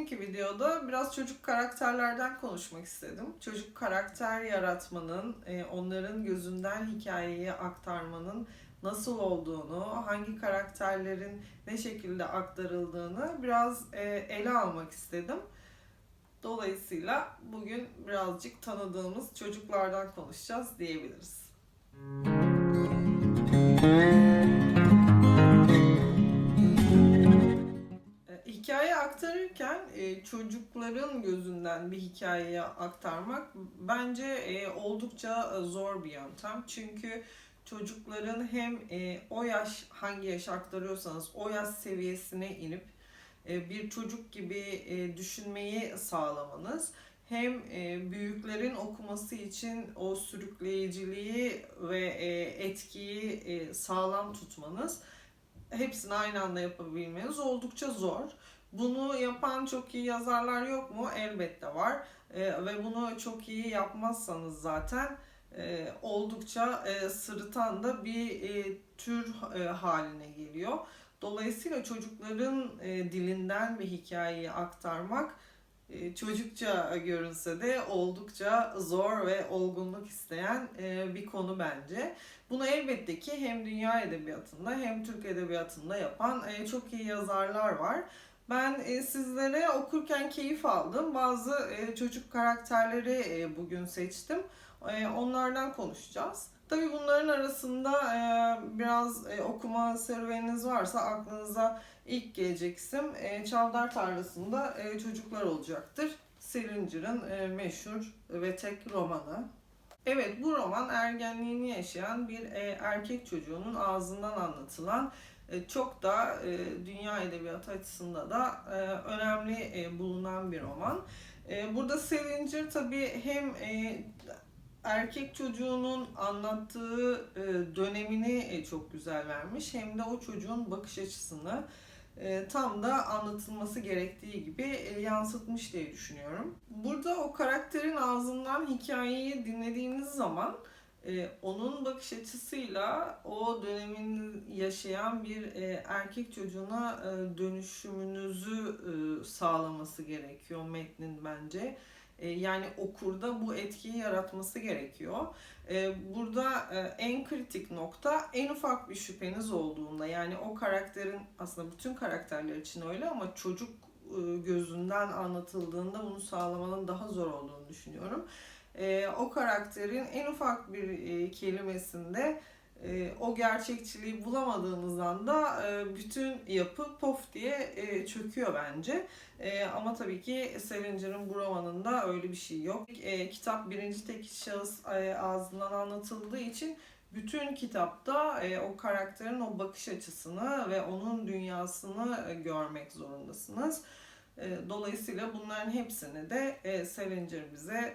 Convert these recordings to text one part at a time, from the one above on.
Bugünkü videoda biraz çocuk karakterlerden konuşmak istedim. Çocuk karakter yaratmanın, e, onların gözünden hikayeyi aktarmanın nasıl olduğunu, hangi karakterlerin ne şekilde aktarıldığını biraz e, ele almak istedim. Dolayısıyla bugün birazcık tanıdığımız çocuklardan konuşacağız diyebiliriz. E, aktarırken e, çocukların gözünden bir hikayeyi aktarmak bence e, oldukça e, zor bir yöntem. Çünkü çocukların hem e, o yaş hangi yaş aktarıyorsanız o yaş seviyesine inip e, bir çocuk gibi e, düşünmeyi sağlamanız hem e, büyüklerin okuması için o sürükleyiciliği ve e, etkiyi e, sağlam tutmanız hepsini aynı anda yapabilmeniz oldukça zor. Bunu yapan çok iyi yazarlar yok mu? Elbette var. Ee, ve bunu çok iyi yapmazsanız zaten e, oldukça e, sırıtan da bir e, tür e, haline geliyor. Dolayısıyla çocukların e, dilinden bir hikayeyi aktarmak e, çocukça görünse de oldukça zor ve olgunluk isteyen e, bir konu bence. Bunu elbette ki hem dünya edebiyatında hem Türk edebiyatında yapan e, çok iyi yazarlar var. Ben e, sizlere okurken keyif aldım. Bazı e, çocuk karakterleri e, bugün seçtim. Onlardan konuşacağız. Tabii bunların arasında biraz okuma serüveniniz varsa aklınıza ilk gelecek isim Çavdar Tarlası'nda çocuklar olacaktır. Salinger e, meşhur ve tek romanı. Evet bu roman ergenliğini yaşayan bir erkek çocuğunun ağzından anlatılan çok da e, dünya edebiyatı açısında da e, önemli e, bulunan bir roman. E, burada Salinger tabii hem e, erkek çocuğunun anlattığı e, dönemini e, çok güzel vermiş hem de o çocuğun bakış açısını e, tam da anlatılması gerektiği gibi e, yansıtmış diye düşünüyorum. Burada o karakterin ağzından hikayeyi dinlediğiniz zaman e, onun bakış açısıyla o dönemin yaşayan bir e, erkek çocuğuna e, dönüşümünüzü e, sağlaması gerekiyor metnin bence. E, yani okurda bu etkiyi yaratması gerekiyor. E, burada e, en kritik nokta en ufak bir şüpheniz olduğunda yani o karakterin aslında bütün karakterler için öyle ama çocuk e, gözünden anlatıldığında bunu sağlamanın daha zor olduğunu düşünüyorum. E, o karakterin en ufak bir e, kelimesinde e, o gerçekçiliği bulamadığınız anda e, bütün yapı pof diye e, çöküyor bence. E, ama tabii ki Salinger'ın bu romanında öyle bir şey yok. E, kitap birinci tek şahıs e, ağzından anlatıldığı için bütün kitapta e, o karakterin o bakış açısını ve onun dünyasını e, görmek zorundasınız. E, dolayısıyla bunların hepsini de e, Salinger bize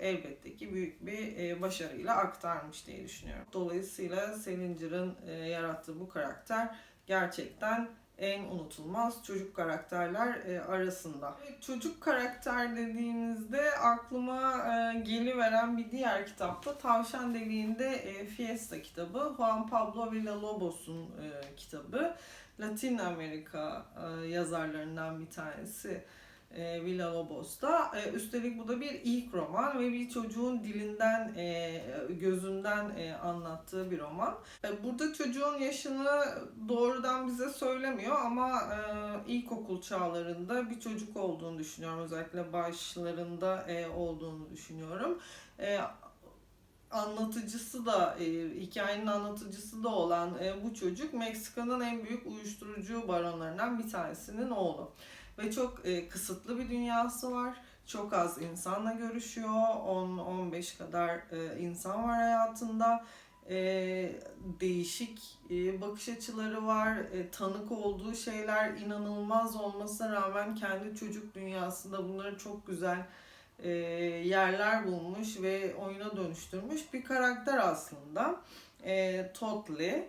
elbette ki büyük bir e, başarıyla aktarmış diye düşünüyorum. Dolayısıyla Salinger'ın e, yarattığı bu karakter gerçekten en unutulmaz çocuk karakterler e, arasında. Çocuk karakter dediğinizde aklıma geliveren bir diğer kitap da Tavşan Deliğinde Fiesta kitabı. Juan Pablo Villalobos'un kitabı. Latin Amerika yazarlarından bir tanesi e, Villalobos'ta. E, üstelik bu da bir ilk roman ve bir çocuğun dilinden, e, gözünden e, anlattığı bir roman. E, burada çocuğun yaşını doğrudan bize söylemiyor ama e, ilkokul çağlarında bir çocuk olduğunu düşünüyorum. Özellikle başlarında e, olduğunu düşünüyorum. E, anlatıcısı da, e, hikayenin anlatıcısı da olan e, bu çocuk Meksika'nın en büyük uyuşturucu baronlarından bir tanesinin oğlu. Ve çok e, kısıtlı bir dünyası var. Çok az insanla görüşüyor. 10-15 kadar e, insan var hayatında. E, değişik e, bakış açıları var. E, tanık olduğu şeyler inanılmaz olmasına rağmen kendi çocuk dünyasında bunları çok güzel e, yerler bulmuş ve oyuna dönüştürmüş bir karakter aslında. E, Totli.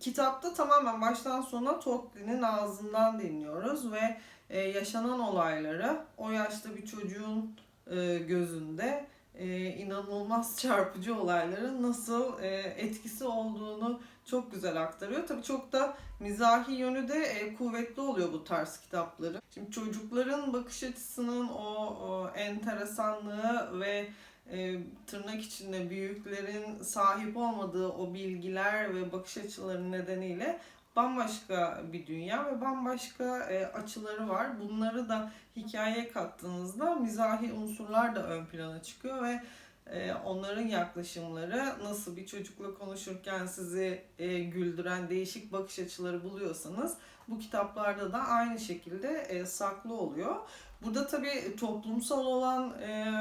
Kitapta tamamen baştan sona Totli'nin ağzından dinliyoruz ve e, yaşanan olayları o yaşta bir çocuğun e, gözünde e, inanılmaz çarpıcı olayların nasıl e, etkisi olduğunu çok güzel aktarıyor. Tabii çok da mizahi yönü de e, kuvvetli oluyor bu tarz kitapların. Şimdi çocukların bakış açısının o, o enteresanlığı ve e, tırnak içinde büyüklerin sahip olmadığı o bilgiler ve bakış açıları nedeniyle bambaşka bir dünya ve bambaşka e, açıları var. Bunları da hikayeye kattığınızda mizahi unsurlar da ön plana çıkıyor ve e, onların yaklaşımları nasıl bir çocukla konuşurken sizi e, güldüren değişik bakış açıları buluyorsanız bu kitaplarda da aynı şekilde e, saklı oluyor. Burada tabii toplumsal olan e,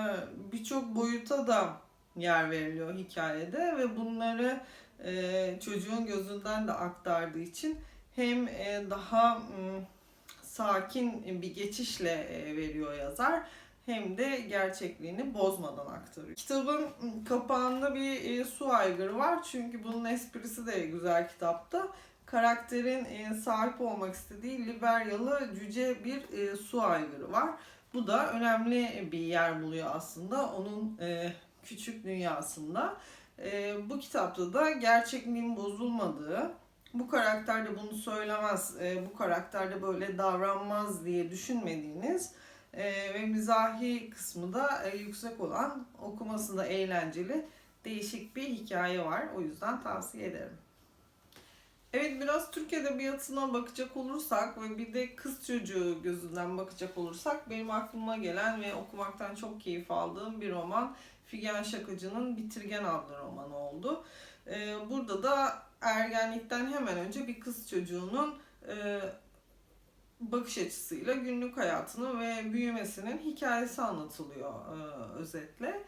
birçok boyuta da yer veriliyor hikayede ve bunları e, çocuğun gözünden de aktardığı için hem e, daha m, sakin bir geçişle e, veriyor yazar hem de gerçekliğini bozmadan aktarıyor. Kitabın kapağında bir e, su aygırı var çünkü bunun esprisi de güzel kitapta. Karakterin e, sahip olmak istediği Liberyalı cüce bir e, su aygırı var. Bu da önemli bir yer buluyor aslında onun e, küçük dünyasında. E, bu kitapta da gerçekliğin bozulmadığı, bu karakter de bunu söylemez, e, bu karakter de böyle davranmaz diye düşünmediğiniz e, ve mizahi kısmı da e, yüksek olan, okuması da eğlenceli, değişik bir hikaye var. O yüzden tavsiye ederim. Evet biraz Türk Edebiyatı'na bakacak olursak ve bir de kız çocuğu gözünden bakacak olursak benim aklıma gelen ve okumaktan çok keyif aldığım bir roman Figen Şakacı'nın Bitirgen adlı romanı oldu. Ee, burada da ergenlikten hemen önce bir kız çocuğunun e, bakış açısıyla günlük hayatını ve büyümesinin hikayesi anlatılıyor e, özetle.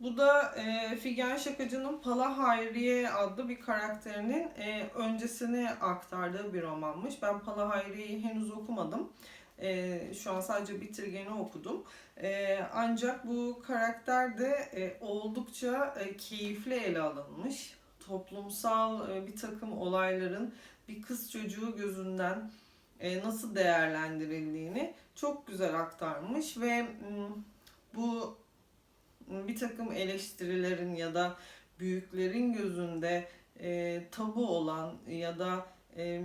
Bu da e, Figen Şakacı'nın Pala Hayriye adlı bir karakterinin e, öncesini aktardığı bir romanmış. Ben Pala Hayriye'yi henüz okumadım. E, şu an sadece bitirgeni okudum. E, ancak bu karakter de e, oldukça e, keyifli ele alınmış. Toplumsal e, bir takım olayların bir kız çocuğu gözünden e, nasıl değerlendirildiğini çok güzel aktarmış ve bu bir takım eleştirilerin ya da büyüklerin gözünde e, tabu olan ya da e,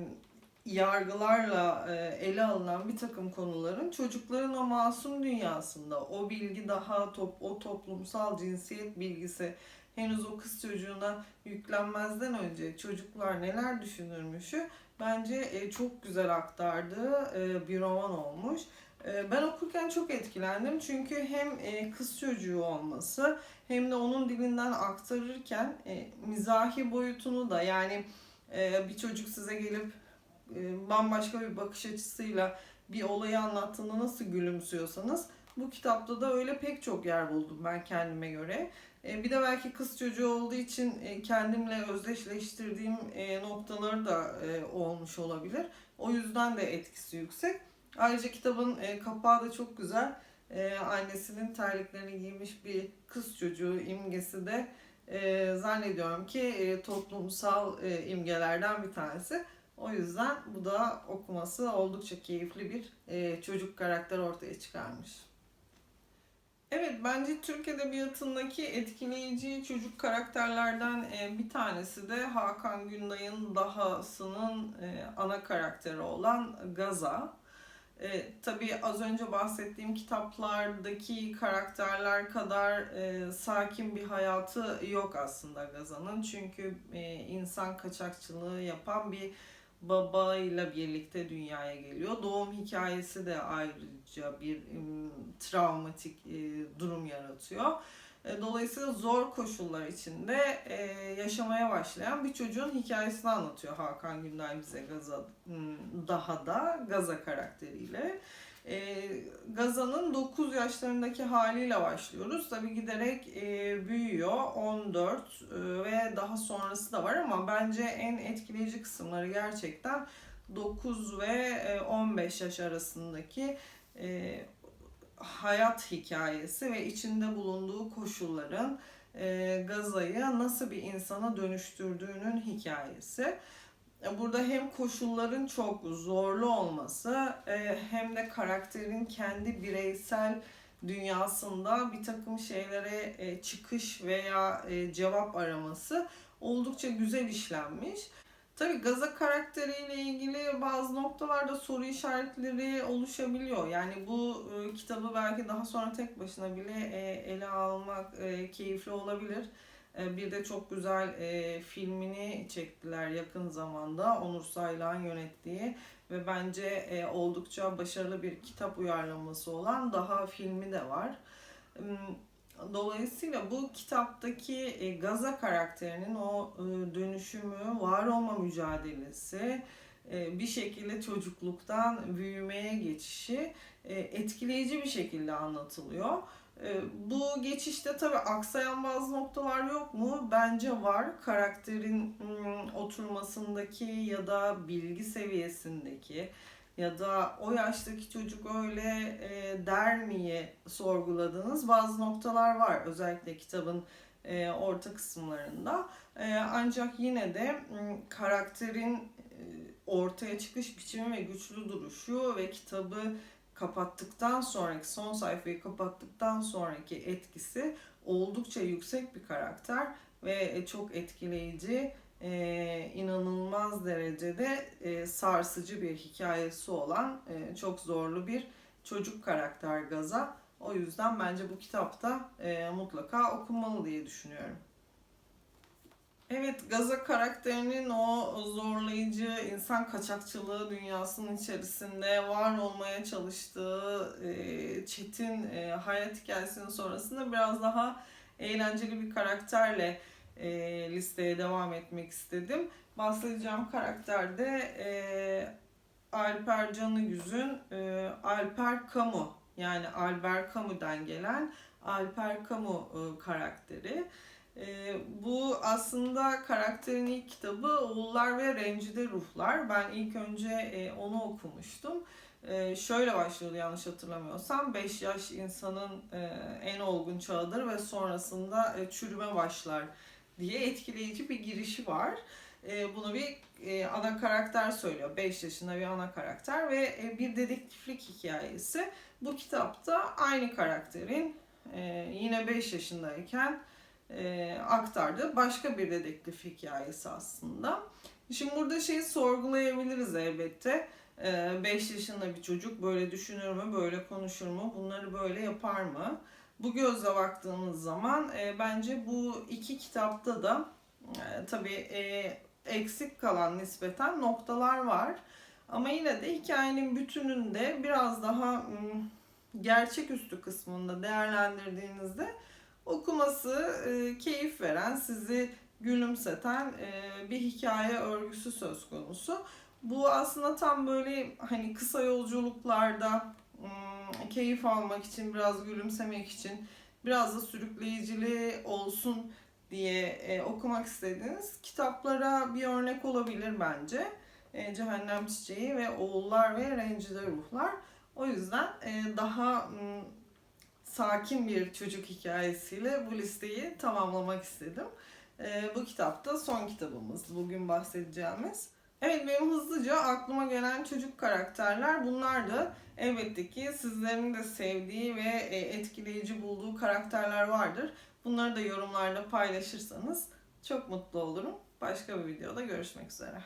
yargılarla e, ele alınan bir takım konuların çocukların o masum dünyasında o bilgi daha top, o toplumsal cinsiyet bilgisi henüz o kız çocuğuna yüklenmezden önce çocuklar neler düşünürmüşü bence e, çok güzel aktardığı e, bir roman olmuş. E, ben okurken çok etkilendim çünkü hem e, kız çocuğu olması hem de onun dilinden aktarırken e, mizahi boyutunu da yani e, bir çocuk size gelip bambaşka bir bakış açısıyla bir olayı anlattığında nasıl gülümsüyorsanız bu kitapta da öyle pek çok yer buldum ben kendime göre. Bir de belki kız çocuğu olduğu için kendimle özdeşleştirdiğim noktaları da olmuş olabilir. O yüzden de etkisi yüksek. Ayrıca kitabın e, kapağı da çok güzel. E, annesinin terliklerini giymiş bir kız çocuğu imgesi de e, zannediyorum ki e, toplumsal e, imgelerden bir tanesi. O yüzden bu da okuması oldukça keyifli bir e, çocuk karakter ortaya çıkarmış. Evet bence Türk Edebiyatı'ndaki etkileyici çocuk karakterlerden e, bir tanesi de Hakan Günday'ın Daha'sının e, ana karakteri olan Gaza. E, tabii az önce bahsettiğim kitaplardaki karakterler kadar e, sakin bir hayatı yok aslında Gaza'nın. Çünkü e, insan kaçakçılığı yapan bir babayla birlikte dünyaya geliyor. Doğum hikayesi de ayrıca bir e, travmatik e, durum yaratıyor. E, Dolayısıyla zor koşullar içinde e, yaşamaya başlayan bir çocuğun hikayesini anlatıyor Hakan Günday bize Gaza daha da Gaza karakteriyle. E, Gaza'nın 9 yaşlarındaki haliyle başlıyoruz. Tabi giderek büyüyor. 14 e, ve daha sonrası da var ama bence en etkileyici kısımları gerçekten 9 ve e, 15 yaş arasındaki hayat hikayesi ve içinde bulunduğu koşulların e, Gaza'yı nasıl bir insana dönüştürdüğünün hikayesi. E, Burada hem koşulların çok zorlu olması e, hem de karakterin kendi bireysel dünyasında bir takım şeylere e, çıkış veya e, cevap araması oldukça güzel işlenmiş. Tabii Gaza karakteriyle ilgili bazı noktalarda soru işaretleri oluşabiliyor. Yani bu e, kitabı belki daha sonra tek başına bile e, ele almak e, keyifli olabilir. E, bir de çok güzel e, filmini çektiler yakın zamanda Onur Saylan yönettiği ve bence e, oldukça başarılı bir kitap uyarlaması olan daha filmi de var. Hmm, Dolayısıyla bu kitaptaki e, Gaza karakterinin o e, dönüşümü, var olma mücadelesi, e, bir şekilde çocukluktan büyümeye geçişi etkileyici bir şekilde anlatılıyor. Bu geçişte tabii aksayan bazı noktalar yok mu? Bence var. Karakterin oturmasındaki ya da bilgi seviyesindeki ya da o yaştaki çocuk öyle e, der miye sorguladığınız bazı noktalar var. Özellikle kitabın e, orta kısımlarında. E, ancak yine de karakterin e, ortaya çıkış biçimi ve güçlü duruşu ve kitabı kapattıktan sonraki son sayfayı kapattıktan sonraki etkisi oldukça yüksek bir karakter ve e, çok etkileyici e, inanılmaz derecede e, sarsıcı bir hikayesi olan e, çok zorlu bir çocuk karakter Gaza. O yüzden bence bu kitapta e, mutlaka okunmalı diye düşünüyorum. Evet, Gaza karakterinin o zorlayıcı insan kaçakçılığı dünyasının içerisinde var olmaya çalıştığı e, çetin e, hayat hikayesinin sonrasında biraz daha eğlenceli bir karakterle e, listeye devam etmek istedim. Bahsedeceğim karakter de e, Alper Canıgüz'ün e, Alper Kamu yani Albert Camus'dan gelen Alper Camus e, karakteri. E, bu aslında karakterin ilk kitabı Oğullar ve Rencide Ruhlar. Ben ilk önce e, onu okumuştum. E, şöyle başlıyordu yanlış hatırlamıyorsam. 5 yaş insanın e, en olgun çağıdır ve sonrasında e, çürüme başlar diye etkileyici bir girişi var. E, bunu bir e, ana karakter söylüyor. 5 yaşında bir ana karakter ve e, bir dedektiflik hikayesi. Bu kitapta aynı karakterin e, yine 5 yaşındayken e, aktardığı başka bir dedektif hikayesi aslında. Şimdi burada şeyi sorgulayabiliriz elbette. 5 yaşında bir çocuk böyle düşünür mü, böyle konuşur mu, bunları böyle yapar mı? Bu gözle baktığımız zaman e, bence bu iki kitapta da e, tabii e, eksik kalan nispeten noktalar var. Ama yine de hikayenin bütününde biraz daha m, gerçeküstü kısmında değerlendirdiğinizde okuması e, keyif veren, sizi gülümseten e, bir hikaye örgüsü söz konusu. Bu aslında tam böyle hani kısa yolculuklarda keyif almak için, biraz gülümsemek için, biraz da sürükleyiciliği olsun diye e, okumak istediğiniz kitaplara bir örnek olabilir bence. E, Cehennem Çiçeği ve Oğullar ve Rencide Ruhlar. O yüzden e, daha m, sakin bir çocuk hikayesiyle bu listeyi tamamlamak istedim. E, bu kitapta son kitabımız, bugün bahsedeceğimiz. Evet benim hızlıca aklıma gelen çocuk karakterler bunlar da elbette ki sizlerin de sevdiği ve e, etkileyici bulduğu karakterler vardır. Bunları da yorumlarda paylaşırsanız çok mutlu olurum. Başka bir videoda görüşmek üzere.